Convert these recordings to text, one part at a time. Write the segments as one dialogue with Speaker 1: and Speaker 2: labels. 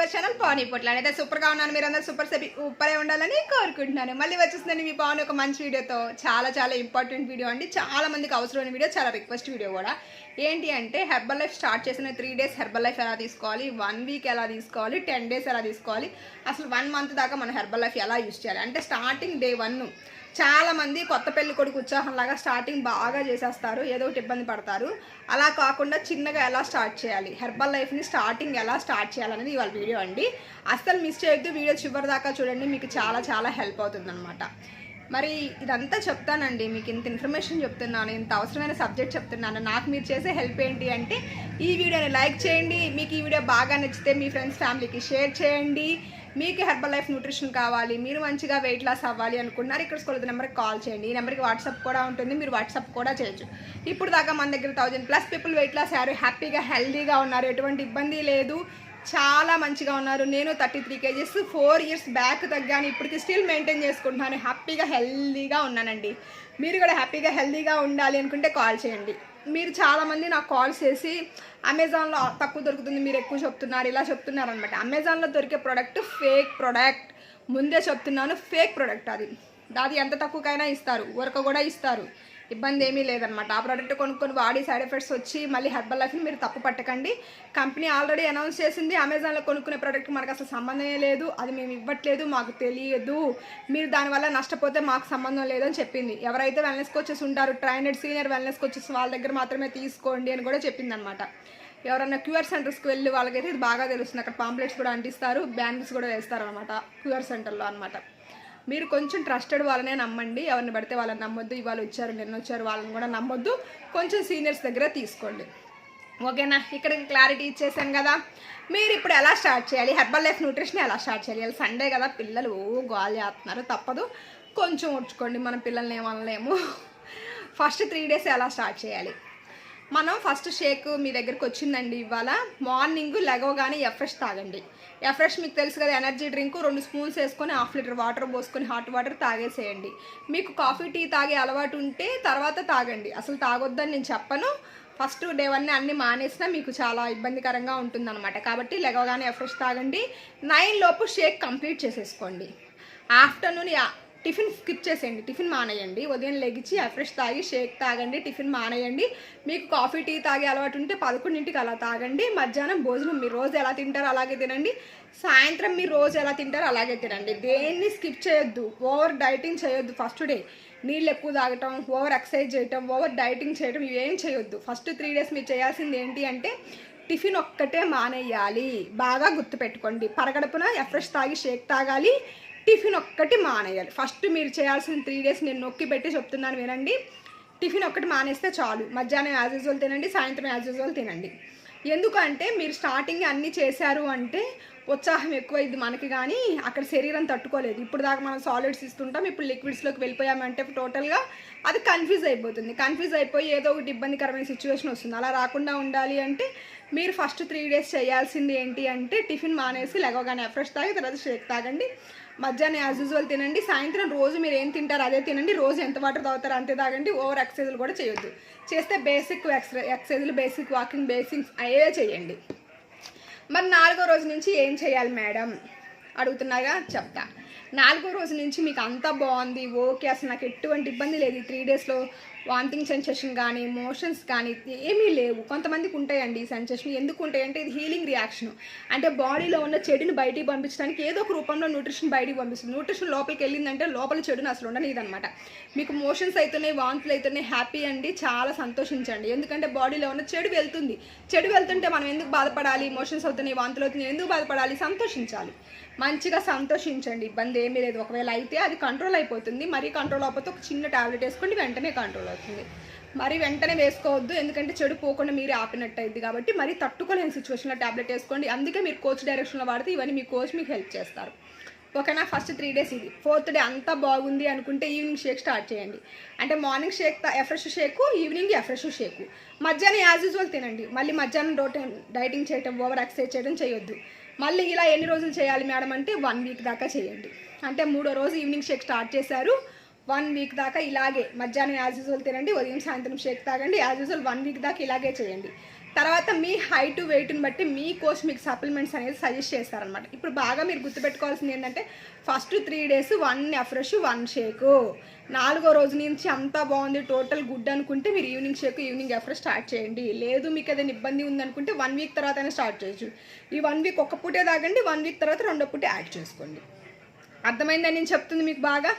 Speaker 1: Your channel pani పొట్ల. అయితే సూపర్గా ఉన్నాను. మీరు అందరూ సూపర్ సెపి ఉప్పరే ఉండాలని కోరుకుంటున్నాను. మళ్ళీ వచ్చేసిందండి మీ పావని ఒక మంచి వీడియోతో. చాలా చాలా ఇంపార్టెంట్ వీడియో అండి. చాలా మందికి అవసరమైన వీడియో చాలా రిక్వెస్ట్ వీడియో కూడా. ఏంటి అంటే హెర్బల్ లైఫ్ స్టార్ట్ చేసిన త్రీ డేస్ హెర్బల్ లైఫ్ ఎలా తీసుకోవాలి? వన్ వీక్ ఎలా తీసుకోవాలి? టెన్ డేస్ ఎలా తీసుకోవాలి? అసలు వన్ మంత్ దాకా మనం హెర్బల్ లైఫ్ ఎలా యూస్ చేయాలి? అంటే స్టార్టింగ్ డే వన్ చాలామంది కొత్త పెళ్ళి కొడుకు ఉత్సాహంలాగా స్టార్టింగ్ బాగా చేసేస్తారు ఏదో ఒకటి ఇబ్బంది పడతారు. అలా కాకుండా చిన్నగా ఎలా స్టార్ట్ చేయాలి హెర్బల్ లైఫ్ని స్టార్టింగ్ ఎలా స్టార్ట్ చేయాలనేది ఇవాళ వీడియో అండి. అస్సలు మిస్ చేయొద్దు వీడియో చివరి దాకా చూడండి మీకు చాలా చాలా హెల్ప్ అవుతుందన్నమాట. మరి ఇదంతా చెప్తానండి మీకు ఇంత ఇన్ఫర్మేషన్ చెప్తున్నాను ఇంత అవసరమైన సబ్జెక్ట్ చెప్తున్నాను నాకు మీరు చేసే హెల్ప్ ఏంటి అంటే ఈ వీడియోని లైక్ చేయండి మీకు ఈ వీడియో బాగా నచ్చితే మీ ఫ్రెండ్స్ ఫ్యామిలీకి షేర్ చేయండి. మీకు హెర్బల్ లైఫ్ న్యూట్రిషన్ కావాలి మీరు మంచిగా వెయిట్ లాస్ అవ్వాలి అనుకున్నారు ఇక్కడ స్కూల్ నెంబర్కి కాల్ చేయండి. ఈ నెంబర్కి వాట్సాప్ కూడా ఉంటుంది మీరు వాట్సాప్ కూడా చేయొచ్చు. ఇప్పుడు దాకా మన దగ్గర thousand plus people weight loss అయ్యారు హ్యాపీగా హెల్దీగా ఉన్నారు ఎటువంటి ఇబ్బంది లేదు. చాలా మంచిగా ఉన్నారు. నేను thirty three KGs four years back తగ్గాను ఇప్పటికి స్టిల్ మెయింటైన్ చేసుకుంటున్నాను. హ్యాపీగా హెల్దీగా ఉన్నానండి. మీరు కూడా హ్యాపీగా హెల్దీగా ఉండాలి అనుకుంటే కాల్ చేయండి. మీరు చాలామంది నాకు కాల్ చేసి అమెజాన్లో తక్కువ దొరుకుతుంది మీరు ఎక్కువ చెప్తున్నారు ఇలా చెప్తున్నారు అనమాట అమెజాన్లో దొరికే ప్రోడక్ట్ ఫేక్ ప్రోడక్ట్ ముందే చెప్తున్నాను ఫేక్ ప్రోడక్ట్ అది. అది ఎంత తక్కువకైనా ఇస్తారు ఊరక కూడా ఇస్తారు. ఇబ్బంది ఏమీ లేదనమాట ఆ ప్రోడక్ట్ కొనుక్కొని వాడి సైడ్ ఎఫెక్ట్స్ వచ్చి మళ్ళీ హెర్బల్ లైఫ్ని మీరు తప్పు పట్టకండి. కంపెనీ ఆల్రెడీ అనౌన్స్ చేసింది అమెజాన్లో కొనుక్కునే ప్రోడక్ట్ మనకు అసలు సంబంధమే లేదు అది మేము ఇవ్వట్లేదు మాకు తెలియదు. మీరు దానివల్ల నష్టపోతే మాకు సంబంధం లేదని చెప్పింది. ఎవరైతే వెల్నెస్ కోచెస్ ఉంటారు ట్రైనెడ్ సీనియర్ వెల్నెస్ కోచెస్ వాళ్ళ దగ్గర మాత్రమే తీసుకోండి అని కూడా చెప్పింది అనమాట ఎవరైనా క్యూఆర్ సెంటర్స్కి వెళ్ళి వాళ్ళకైతే ఇది బాగా తెలుస్తుంది. అక్కడ పాంప్లెట్స్ కూడా అంటిస్తారు బ్యాంగిల్స్ కూడా వేస్తారు అనమాట క్యూఆర్ సెంటర్లో అనమాట మీరు కొంచెం ట్రస్టెడ్ వాళ్ళనే నమ్మండి. ఎవరిని పడితే వాళ్ళని నమ్మొద్దు. ఇవాళ వచ్చారు నిన్న వచ్చారు వాళ్ళని కూడా నమ్మొద్దు. కొంచెం సీనియర్స్ దగ్గర తీసుకోండి. ఓకేనా? ఇక్కడ క్లారిటీ ఇచ్చేసాను కదా. మీరు ఇప్పుడు ఎలా స్టార్ట్ చేయాలి? హెర్బల్ లైఫ్ న్యూట్రిషన్ ఎలా స్టార్ట్ చేయాలి? సండే కదా పిల్లలు ఓ గాలి చేస్తున్నారు తప్పదు. కొంచెం ఉంచుకోండి మన పిల్లల్ని ఏమనలేము. ఫస్ట్ త్రీ డేస్ ఎలా స్టార్ట్ చేయాలి? మనం ఫస్ట్ షేక్ మీ దగ్గరికి వచ్చిందండి ఇవాళ. మార్నింగ్ లెగవగానే ఎఫ్రెష్ తాగండి. ఎఫ్రెష్ మీకు తెలుసు కదా ఎనర్జీ డ్రింక్ రెండు స్పూన్స్ వేసుకొని హాఫ్ లీటర్ వాటర్ పోసుకొని హాట్ వాటర్ తాగేసేయండి. మీకు కాఫీ టీ తాగే అలవాటు ఉంటే తర్వాత తాగండి. అసలు తాగొద్దని నేను చెప్పను. ఫస్ట్ డే వన్ అన్నీ మానేసినా మీకు చాలా ఇబ్బందికరంగా ఉంటుందన్నమాట. కాబట్టి లెగవగానే ఎఫ్రెష్ తాగండి. నైన్ లోపు షేక్ కంప్లీట్ చేసేసుకోండి. ఆఫ్టర్నూన్ టిఫిన్ స్కిప్ చేసేయండి టిఫిన్ మానేయండి. ఉదయం లెగిచి ఫ్రెష్ తాగి షేక్ తాగండి టిఫిన్ మానేయండి. మీకు కాఫీ టీ తాగే అలవాటు ఉంటే పదకొండింటికి అలా తాగండి. మధ్యాహ్నం భోజనం మీరు రోజు ఎలా తింటారో అలాగే తినండి. సాయంత్రం మీరు రోజు ఎలా తింటారో అలాగే తినండి. దేన్ని స్కిప్ చేయొద్దు ఓవర్ డైటింగ్ చేయొద్దు ఫస్ట్ డే. నీళ్ళు ఎక్కువ తాగటం ఓవర్ ఎక్సర్సైజ్ చేయటం ఓవర్ డైటింగ్ చేయటం ఇవేం చేయొద్దు. ఫస్ట్ త్రీ డేస్ మీరు చేయాల్సింది ఏంటి అంటే టిఫిన్ ఒక్కటే మానేయాలి. బాగా గుర్తుపెట్టుకోండి. పరగడుపున ఎఫ్రెష్ తాగి షేక్ తాగాలి. టిఫిన్ ఒక్కటి మానేయాలి. ఫస్ట్ మీరు చేయాల్సిన త్రీ డేస్ నేను నొక్కి పెట్టి చెప్తున్నాను వినండి. టిఫిన్ ఒక్కటి మానేస్తే చాలు. మధ్యాహ్నం యాజ్ యూజువల్ తినండి సాయంత్రం యాజ్ యూజువల్ తినండి. ఎందుకంటే మీరు స్టార్టింగ్ అన్నీ చేశారు అంటే ఉత్సాహం ఎక్కువైంది మనకి కానీ అక్కడ శరీరం తట్టుకోలేదు. ఇప్పుడు దాకా మనం సాలిడ్స్ ఇస్తుంటాం ఇప్పుడు లిక్విడ్స్లోకి వెళ్ళిపోయామంటే టోటల్గా అది కన్ఫ్యూజ్ అయిపోతుంది. కన్ఫ్యూజ్ అయిపోయి ఏదో ఒకటి ఇబ్బందికరమైన సిచ్యువేషన్ వస్తుంది. అలా రాకుండా ఉండాలి అంటే మీరు ఫస్ట్ త్రీ డేస్ చేయాల్సింది ఏంటి అంటే టిఫిన్ మానేసి లెగవగానే ఫ్రెష్ తాగి తర్వాత షేక్ తాగండి. మధ్యాహ్నం యాజ్ యూజువల్ తినండి. సాయంత్రం రోజు మీరు ఏం తింటారు అదే తినండి. రోజు ఎంత వాటర్ తాగుతారో అంతే తాగండి. ఓవర్ ఎక్సర్సైజ్లు కూడా చేయొద్దు. చేస్తే బేసిక్ ఎక్సర్ ఎక్సర్సైజులు బేసిక్ వాకింగ్ బేసిక్స్ అవే చేయండి. మరి నాలుగో రోజు నుంచి ఏం చేయాలి మేడం? అడుగుతున్నాగా? చెప్తా. నాలుగో రోజు నుంచి మీకు అంతా బాగుంది. ఓకే అసలు నాకు ఎటువంటి ఇబ్బంది లేదు. ఈ త్రీ డేస్లో వామిటింగ్ సెన్సేషన్ కానీ మోషన్స్ కానీ ఏమీ లేవు. కొంతమందికి ఉంటాయండి ఈ సెన్సేషన్ ఎందుకు ఉంటాయంటే ఇది హీలింగ్ రియాక్షన్. అంటే బాడీలో ఉన్న చెడుని బయటికి పంపించడానికి ఏదో ఒక రూపంలో న్యూట్రిషన్ బయటికి పంపిస్తుంది. న్యూట్రిషన్ లోపలికి వెళ్ళిందంటే లోపల చెడుని అసలు ఉండనిదనమాట మీకు మోషన్స్ అవుతున్నాయి వాంతులు అవుతున్నాయి హ్యాపీ అండి చాలా సంతోషించండి. ఎందుకంటే బాడీలో ఉన్న చెడు వెళ్తుంది. చెడు వెళ్తుంటే మనం ఎందుకు బాధపడాలి? మోషన్స్ అవుతున్నాయి వాంతులు అవుతున్నాయి ఎందుకు బాధపడాలి? సంతోషించాలి. మంచిగా సంతోషించండి. ఇబ్బంది ఏమీ లేదు. ఒకవేళ అయితే అది కంట్రోల్ అయిపోతుంది. మరీ కంట్రోల్ అవ్వకపోతే ఒక చిన్న టాబ్లెట్ వేసుకోండి వెంటనే కంట్రోల్ అవుతుంది. మరి వెంటనే వేసుకోవద్దు ఎందుకంటే చెడు పోకుండా మీరే ఆపినట్టు అయింది కాబట్టి మరి తట్టుకోలేని సిచ్యువేషన్లో టాబ్లెట్ వేసుకోండి. అందుకే మీరు కోచ్ డైరెక్షన్లో వాడితే ఇవన్నీ మీ కోచ్ మీకు హెల్ప్ చేస్తారు. ఓకేనా? ఫస్ట్ త్రీ డేస్ ఇది. ఫోర్త్ డే అంతా బాగుంది అనుకుంటే ఈవినింగ్ షేక్ స్టార్ట్ చేయండి. అంటే morning shake Afresh shake evening Afresh shake. మధ్యాహ్నం యాజ్ యూజువల్ తినండి. మళ్ళీ మధ్యాహ్నం రోటీ డైటింగ్ చేయటం ఓవర్ ఎక్సర్సైజ్ చేయడం చేయొద్దు. మళ్ళీ ఇలా ఎన్ని రోజులు చేయాలి మేడం అంటే వన్ వీక్ దాకా చేయండి. అంటే మూడో రోజు ఈవినింగ్ షేక్ స్టార్ట్ చేశారు. వన్ వీక్ దాకా ఇలాగే మధ్యాహ్నం యాజ్ యూజువల్ తినండి ఉదయం సాయంత్రం షేక్ తాగండి యాజ్ యూజువల్ వన్ వీక్ దాకా ఇలాగే చేయండి. తర్వాత మీ హైట్ వెయిట్ని బట్టి మీ కోచ్ మీకు సప్లిమెంట్స్ అనేది సజెస్ట్ చేస్తారనమాట ఇప్పుడు బాగా మీరు గుర్తుపెట్టుకోవాల్సింది ఏంటంటే first three days one Afresh one shake. నాలుగో రోజు నుంచి అంతా బాగుంది టోటల్ గుడ్ అనుకుంటే మీరు evening shake evening Afresh start చేయండి. లేదు మీకు ఏదైనా ఇబ్బంది ఉందనుకుంటే వన్ వీక్ తర్వాత స్టార్ట్ చేయొచ్చు. ఈ వన్ వీక్ ఒక్క పూటే తాగండి వన్ వీక్ తర్వాత రెండో పూటే యాడ్ చేసుకోండి. అర్థమైందని నేను చెప్తుంది మీకు బాగా?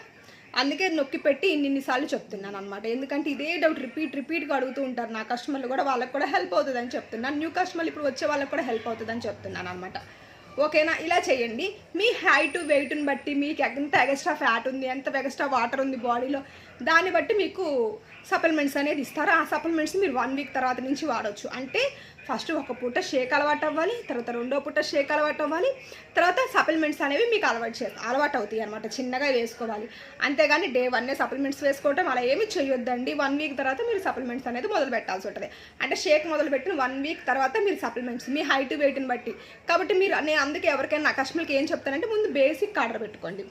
Speaker 1: అందుకే నొక్కి పెట్టి ఇన్ని ఇన్నిసార్లు చెప్తున్నాను అనమాట ఎందుకంటే ఇదే డౌట్ రిపీట్ రిపీట్గా అడుగుతూ ఉంటారు నా కస్టమర్లు కూడా వాళ్ళకి కూడా హెల్ప్ అవుతుందని చెప్తున్నాను. న్యూ కస్టమర్లు ఇప్పుడు వచ్చే వాళ్ళకి కూడా హెల్ప్ అవుతుందని చెప్తున్నాను అనమాట ఓకేనా? ఇలా చేయండి. మీ హైట్ వెయిట్ని బట్టి మీకు ఎంత ఎగస్ట్రా ఫ్యాట్ ఉంది ఎంత ఎగస్ట్రా వాటర్ ఉంది బాడీలో దాన్ని బట్టి మీకు సప్లిమెంట్స్ అనేది ఇస్తారు. ఆ సప్లిమెంట్స్ మీరు వన్ వీక్ తర్వాత నుంచి వాడచ్చు. అంటే ఫస్ట్ ఒక పూట షేక్ అలవాటు అవ్వాలి తర్వాత రెండో పూట షేక్ అలవాటు అవ్వాలి తర్వాత సప్లిమెంట్స్ అనేవి మీకు అలవాటు చే అలవాటు అవుతాయి అనమాట చిన్నగా వేసుకోవాలి. అంతేగాని డే వన్నే సప్లిమెంట్స్ వేసుకోవటం అలా ఏమి చేయొద్దండి వన్ వీక్ తర్వాత మీరు సప్లిమెంట్స్ అనేది మొదలు పెట్టాల్సి ఉంటుంది. అంటే షేక్ మొదలు పెట్టిన వన్ వీక్ తర్వాత మీరు సప్లిమెంట్స్ మీ హైట్ వెయిట్ని బట్టి. కాబట్టి మీరు నేను అందుకే ఎవరికైనా నా కస్టమర్కి ఏం చెప్తానంటే ముందు బేసిక్ ఆర్డర్ పెట్టుకోండి.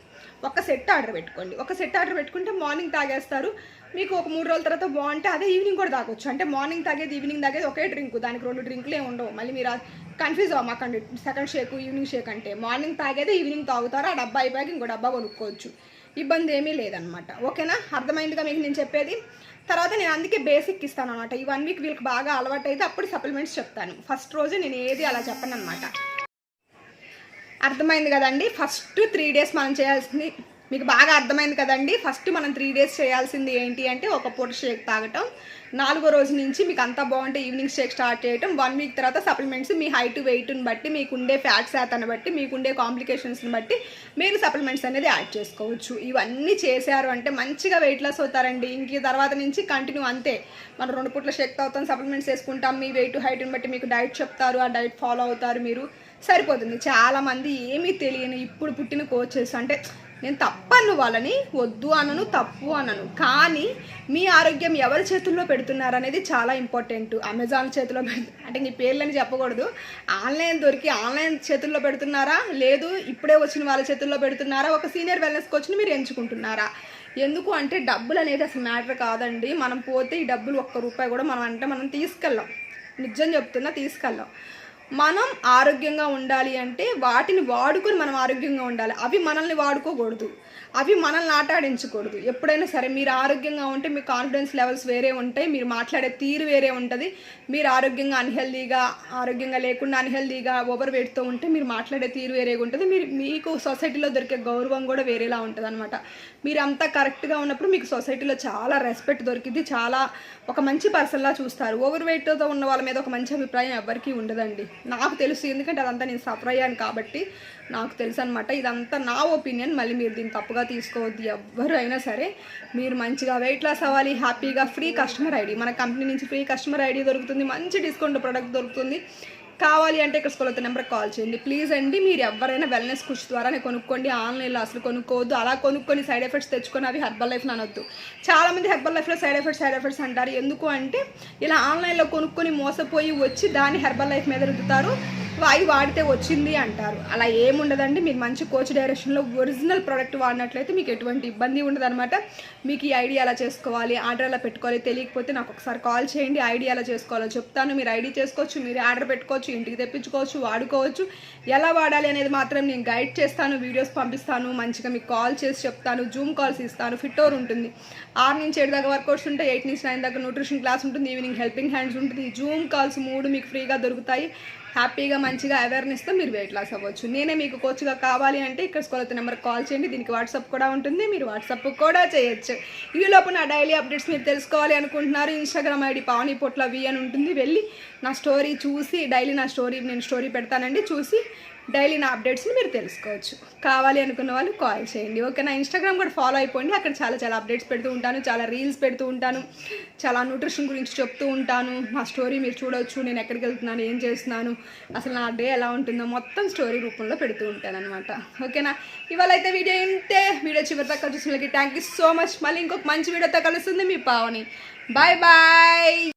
Speaker 1: ఒక సెట్ ఆర్డర్ పెట్టుకోండి. ఒక సెట్ ఆర్డర్ పెట్టుకుంటే మార్నింగ్ తాగేస్తారు. మీకు ఒక మూడు రోజుల తర్వాత బాగుంటే అదే ఈవినింగ్ కూడా తాగొచ్చు. అంటే మార్నింగ్ తాగేది ఈవినింగ్ తాగేది ఒకే డ్రింక్ దానికి రెండు డ్రింకులు ఏమి ఉండవు. మళ్ళీ మీరు కన్ఫ్యూజ్ అవ్వమాకండి సెకండ్ షేక్ ఈవినింగ్ షేక్ అంటే మార్నింగ్ తాగేది ఈవినింగ్ తాగుతారు. ఆ డబ్బా అయిపోయాక ఇంకో డబ్బా కొనుక్కోవచ్చు. ఇబ్బంది ఏమీ లేదనమాట ఓకేనా? అర్థమైందిగా మీకు నేను చెప్పేది? తర్వాత నేను అందుకే బేసిక్ ఇస్తాను అనమాట ఈ వన్ వీక్ వీళ్ళకి బాగా అలవాటు అయితే అప్పుడు సప్లిమెంట్స్ చెప్తాను. ఫస్ట్ రోజు నేను ఏది అలా చెప్పను అనమాట అర్థమైంది కదండి? ఫస్ట్ త్రీ డేస్ మనం చేయాల్సింది మీకు బాగా అర్థమైంది కదండి. ఫస్ట్ మనం త్రీ డేస్ చేయాల్సింది ఏంటి అంటే ఒక పూట షేక్ తాగటం. నాలుగో రోజు నుంచి మీకు అంతా బాగుంటే ఈవినింగ్ షేక్ స్టార్ట్ చేయటం. వన్ వీక్ తర్వాత సప్లిమెంట్స్ మీ హైట్ వెయిట్ని బట్టి మీకు ఉండే ఫ్యాట్ శాతాన్ని బట్టి మీకు ఉండే కాంప్లికేషన్స్ని బట్టి మీరు సప్లిమెంట్స్ అనేది యాడ్ చేసుకోవచ్చు. ఇవన్నీ చేశారు అంటే మంచిగా వెయిట్ లాస్ అవుతారండి. ఇంక తర్వాత నుంచి కంటిన్యూ అంతే. మనం రెండు పూట్ల షేక్ తాగుతాం సప్లిమెంట్స్ వేసుకుంటాం. మీ వెయిట్ హైట్ని బట్టి మీకు డైట్ చెప్తారు. ఆ డైట్ ఫాలో అవుతారు మీరు. సరిపోతుంది. చాలామంది ఏమీ తెలియని ఇప్పుడు పుట్టిన కోచెస్ అంటే నేను తప్పను వాళ్ళని వద్దు అనను తప్పు అనను. కానీ మీ ఆరోగ్యం ఎవరి చేతుల్లో పెడుతున్నారు అనేది చాలా ఇంపార్టెంట్. అమెజాన్ చేతిలో అంటే నీ పేర్లని చెప్పకూడదు. ఆన్లైన్ దొరికి ఆన్లైన్ చేతుల్లో పెడుతున్నారా? లేదు ఇప్పుడే వచ్చిన వాళ్ళ చేతుల్లో పెడుతున్నారా? ఒక సీనియర్ వెల్నెస్ కోచ్ని మీరు ఎంచుకుంటున్నారా? ఎందుకు అంటే డబ్బులు అనేది అసలు మ్యాటర్ కాదండి. మనం పోతే ఈ డబ్బులు ఒక్క రూపాయి కూడా మనం అంటే మనం తీసుకెళ్ళాం. నిజం చెప్తున్నా తీసుకెళ్ళాం. మనం ఆరోగ్యంగా ఉండాలి అంటే వాటిని వాడుకొని మనం ఆరోగ్యంగా ఉండాలి. అవి మనల్ని వాడుకోకూడదు. అవి మనల్ని ఆటాడించకూడదు. ఎప్పుడైనా సరే మీరు ఆరోగ్యంగా ఉంటే మీ కాన్ఫిడెన్స్ లెవెల్స్ వేరే ఉంటాయి. మీరు మాట్లాడే తీరు వేరే ఉంటుంది. మీరు ఆరోగ్యంగా అన్హెల్దీగా ఆరోగ్యంగా లేకుండా అన్హెల్దీగా ఓవర్ వెయిట్తో ఉంటే మీరు మాట్లాడే తీరు వేరేగా ఉంటుంది. మీరు మీకు సొసైటీలో దొరికే గౌరవం కూడా వేరేలా ఉంటుంది అనమాట మీరు అంతా కరెక్ట్గా ఉన్నప్పుడు మీకు సొసైటీలో చాలా రెస్పెక్ట్ దొరికింది చాలా ఒక మంచి పర్సన్లా చూస్తారు. ఓవర్ వెయిట్తో ఉన్న వాళ్ళ మీద ఒక మంచి అభిప్రాయం ఎవరికీ ఉండదండి. నాకు తెలుసు. ఎందుకంటే అదంతా నేను సఫర్ అయ్యాను కాబట్టి నాకు తెలుసు అనమాట ఇదంతా నా ఒపీనియన్. మళ్ళీ మీరు దీన్ని తప్పుగా తీసుకోవద్దు. ఎవరు అయినా సరే మీరు మంచిగా వెయిట్ లాస్ అవ్వాలి. హ్యాపీగా ఫ్రీ కస్టమర్ ఐడి. మన కంపెనీ నుంచి ఫ్రీ కస్టమర్ ఐడి దొరుకుతుంది. మంచి డిస్కౌంట్ ప్రోడక్ట్ దొరుకుతుంది. కావాలి అంటే ఇక్కడ స్కూల్ నెంబర్ కాల్ చేయండి. ప్లీజ్ అండి మీరు ఎవరైనా వెల్నెస్ కుష్ ద్వారానే కొనుక్కోండి. ఆన్లైన్లో అసలు కొనుక్కోవద్దు. అలా కొనుక్కొని సైడ్ ఎఫెక్ట్స్ తెచ్చుకొని అవి హెర్బల్ లైఫ్ అనొద్దు. చాలామంది హెర్బల్ లైఫ్లో సైడ్ ఎఫెక్ట్స్ సైడ్ ఎఫెక్ట్స్ అంటారు. ఎందుకు అంటే ఇలా ఆన్లైన్లో కొనుక్కొని మోసపోయి వచ్చి దాన్ని హెర్బల్ లైఫ్ మీద రుద్దుతారు. అవి వాడితే వచ్చింది అంటారు. అలా ఏముండదండి? మీరు మంచి కోచ్ డైరెక్షన్లో ఒరిజినల్ ప్రోడక్ట్ వాడినట్లయితే మీకు ఎటువంటి ఇబ్బంది ఉండదన్నమాట. మీకు ఈ ఐడియా ఎలా చేసుకోవాలి ఆర్డర్ ఎలా పెట్టుకోవాలి తెలియకపోతే నాకు ఒకసారి కాల్ చేయండి ఐడియా ఎలా చేసుకోవాలో చెప్తాను. మీరు ఐడి చేసుకోవచ్చు మీరు ఆర్డర్ పెట్టుకోవచ్చు ఇంటికి తెప్పించుకోవచ్చు వాడుకోవచ్చు. ఎలా వాడాలి అనేది మాత్రం నేను గైడ్ చేస్తాను వీడియోస్ పంపిస్తాను మంచిగా మీకు కాల్ చేసి చెప్తాను జూమ్ కాల్స్ ఇస్తాను ఫిట్ ఓవర్ ఉంటుంది. ఆరు నుంచి ఏడు దాకా వర్కౌట్స్ ఉంటాయి ఎయిట్ నుంచి నైన్ దాకా న్యూట్రిషన్ క్లాస్ ఉంటుంది ఈవినింగ్ హెల్పింగ్ హ్యాండ్స్ ఉంటుంది. జూమ్ కాల్స్ మూడు మీకు ఫ్రీగా దొరుకుతాయి. హ్యాపీగా మంచిగా అవేర్నెస్తో మీరు వెయిట్ లాస్ అవ్వచ్చు. నేనే మీకు కోచ్గా కావాలి అంటే ఇక్కడ స్కూల్ నెంబర్ కాల్ చేయండి. దీనికి వాట్సాప్ కూడా ఉంటుంది. మీరు వాట్సాప్ కూడా చేయొచ్చు. ఈ లోపు నా డైలీ అప్డేట్స్ మీరు తెలుసుకోవాలి అనుకుంటున్నారు. ఇన్స్టాగ్రామ్ ఐడి పావని పొట్ల వి అని ఉంటుంది. వెళ్ళి నా స్టోరీ చూసి డైలీ నా స్టోరీ నేను స్టోరీ పెడతానండి. చూసి డైలీ నా అప్డేట్స్ని మీరు తెలుసుకోవచ్చు. కావాలి అనుకున్న వాళ్ళు కాల్ చేయండి. ఓకే నా ఇన్స్టాగ్రామ్ కూడా ఫాలో అయిపోండి అక్కడ చాలా చాలా అప్డేట్స్ పెడుతూ ఉంటాను చాలా రీల్స్ పెడుతూ ఉంటాను చాలా న్యూట్రిషన్ గురించి చెప్తూ ఉంటాను. నా స్టోరీ మీరు చూడవచ్చు నేను ఎక్కడికి వెళ్తున్నాను ఏం చేస్తున్నాను అసలు నా డే ఎలా ఉంటుందో మొత్తం స్టోరీ రూపంలో పెడుతూ ఉంటాను అనమాట ఓకేనా ఇవాళ అయితే వీడియో ఇంతే. వీడియో చివరి దాకా చూసిన థ్యాంక్ యూ సో మచ్ మళ్ళీ ఇంకొక మంచి వీడియోతో కలుస్తుంది మీ పావని. Bye bye